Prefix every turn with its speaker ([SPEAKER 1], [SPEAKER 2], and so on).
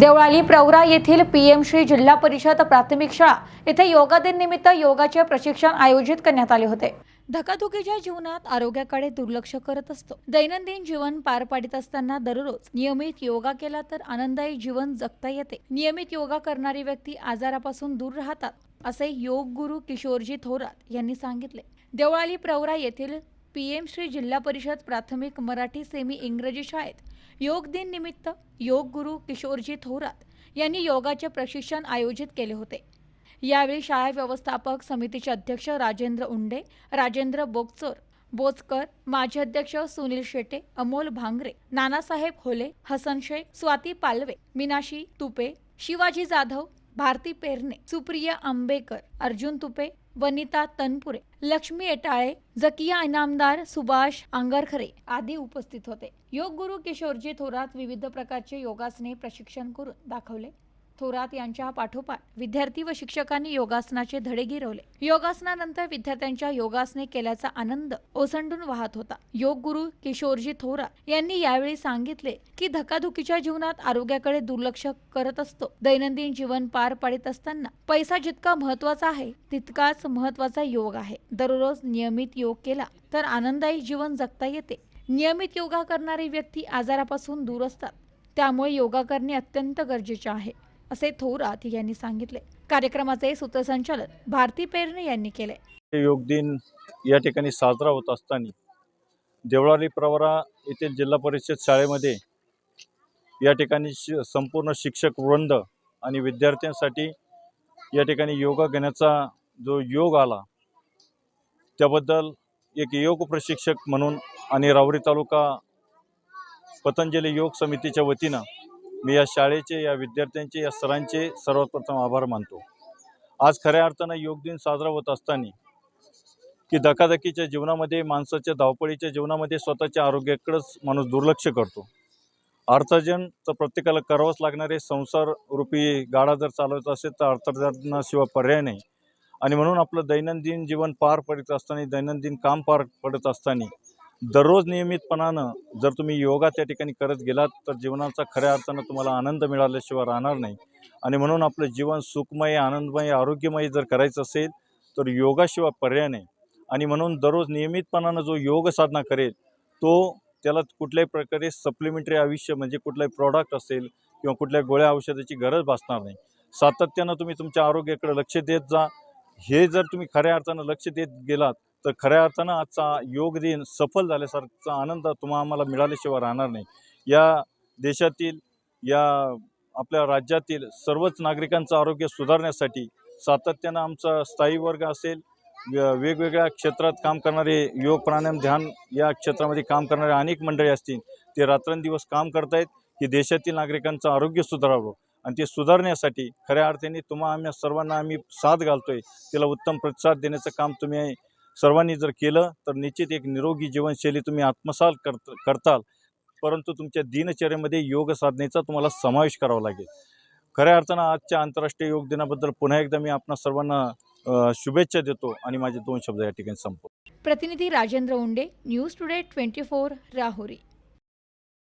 [SPEAKER 1] देवळाली प्रवरा येथील पीएम श्री जिल्हा परिषद प्राथमिक शाळा येथे योगा दिन निमित्त योगाचे प्रशिक्षण आयोजित करण्यात आले होते. धकाधुकीच्या जीवनात आरोग्याकडे दुर्लक्ष करत असतो. दैनंदिन जीवन पार पाडित असताना दररोज नियमित योगा केला तर आनंददायी जीवन जगता येते. नियमित योगा करणारी व्यक्ती आजारापासून दूर राहतात असे योग गुरु किशोरजी थोरात यांनी सांगितले. देवळाली प्रवरा येथील पी एम श्री जिल्हा परिषद प्राथमिक मराठी सेमी इंग्रजी शाळेत योग दिन निमित्त योग गुरु किशोरजी थोरात यांनी योगाचे प्रशिक्षण आयोजित केले होते. यावेळी शाळा व्यवस्थापक समितीचे अध्यक्ष राजेंद्र उंडे राजेंद्र बोगचोर बोचकर माजी अध्यक्ष सुनील शेटे अमोल भांगरे नानासाहेब होले हसन शेख स्वाती पालवे मीनाशी तुपे शिवाजी जाधव भारती पेरणे सुप्रिया आंबेकर अर्जुन तुपे वनिता तनपुरे लक्ष्मी एटाळे जकिया इनामदार सुभाष आंगरखरे आदी उपस्थित होते. योग गुरु किशोरजी थोरात विविध प्रकारचे योगासने प्रशिक्षण करून दाखवले. थोरात यांच्या पाठोपाठ विद्यार्थी व शिक्षकांनी योगासनाचे धडे गिरवले. योगासनानंतर विद्यार्थ्यांच्या योगासने केल्याचा आनंद ओसंडून वाहत होता. योग गुरु किशोरजी थोरात यांनी यावेळी सांगितले की धकाधुकीच्या जीवनात आरोग्याकडे दुर्लक्ष करत असतो. दैनंदिन जीवन पार पाडित असताना पैसा जितका महत्त्वाचा आहे तितकाच महत्त्वाचा योग आहे. दररोज नियमित योग केला तर आनंददायी जीवन जगता येते. नियमित योगा करणारी व्यक्ती आजारापासून दूर असतात. त्यामुळे योगा करणे अत्यंत गरजेचे आहे. असे थोरात यांनी सांगितले. कार्यक्रमाचे सूत्रसंचालन भारती पेरणे यांनी केले.
[SPEAKER 2] योग दिन या ठिकाणी साजरा होत असताना देवळाली प्रवरा येथील जिल्हा परिषद शाळेमध्ये या ठिकाणी शि संपूर्ण शिक्षक वृंद आणि विद्यार्थ्यांसाठी या ठिकाणी योगा घेण्याचा जो योग आला त्याबद्दल एक योग प्रशिक्षक म्हणून आणि रावरी तालुका पतंजली योग समितीच्या वतीनं मी या शाळेचे या विद्यार्थ्यांचे या सरांचे सर्वात प्रथम आभार मानतो. आज खऱ्या अर्थानं योग दिन साजरा होत असताना की धकाधकीच्या जीवनामध्ये माणसाच्या धावपळीच्या जीवनामध्ये स्वतःच्या आरोग्याकडंच माणूस दुर्लक्ष करतो. अर्थार्जन तर प्रत्येकाला करावंच लागणारे संसार रूपी गाडा जर चालवायचा असेल तर अर्थार्जनाशिवाय पर्याय नाही. आणि म्हणून आपलं दैनंदिन जीवन पार पडत असताना दैनंदिन काम पार पडत असताना दररोज नियमितपणानं जर तुम्ही योगा त्या ठिकाणी करत गेलात तर जीवनाचा खऱ्या अर्थानं तुम्हाला आनंद मिळाल्याशिवाय राहणार नाही. आणि म्हणून आपलं जीवन सुखमय आनंदमय आरोग्यमय जर करायचं असेल तर योगाशिवाय पर्याय नाही. आणि म्हणून दररोज नियमितपणानं जो योग साधना करेल तो त्याला कुठल्याही प्रकारे सप्लिमेंटरी आयुष्य म्हणजे कुठलाही प्रॉडक्ट असेल किंवा कुठल्या गोळ्या औषधाची गरज भासणार नाही. सातत्यानं तुम्ही तुमच्या आरोग्याकडे लक्ष देत जा. हे जर तुम्ही खऱ्या अर्थानं लक्ष देत गेलात तर खऱ्या अर्थानं आजचा योग दिन सफल झाल्यासारखा आनंद तुम्हा आम्हाला मिळाल्याशिवाय राहणार नाही. या देशातील या आपल्या राज्यातील सर्वच नागरिकांचं आरोग्य सुधारण्यासाठी सातत्यानं आमचा स्थायी वर्ग असेल वेगवेगळ्या क्षेत्रात काम करणारे योग प्राणायाम ध्यान या क्षेत्रामध्ये काम करणारे अनेक मंडळी असतील ते रात्रंदिवस काम करतायत की देशातील नागरिकांचं आरोग्य सुधारावं. आणि ते सुधारण्यासाठी खऱ्या अर्थाने तुम्हा आम्ही सर्वांना आम्ही साथ घालतोय तिला उत्तम प्रतिसाद देण्याचं काम तुम्ही सर्वांनी जर केलं तर निश्चित एक निरोगी जीवनशैली तुम्ही आत्मसाल करत करताल. परंतु तुमच्या दिनचर्येमध्ये योग साधनेचा तुम्हाला समावेश करावा लागेल. खऱ्या अर्थानं आजच्या आंतरराष्ट्रीय योग दिनाबद्दल पुन्हा एकदा मी आपणा सर्वांना शुभेच्छा देतो आणि माझे दोन शब्द या ठिकाणी संपतो
[SPEAKER 1] प्रतिनिधी Rajendra Unde news today twenty four Rahuri.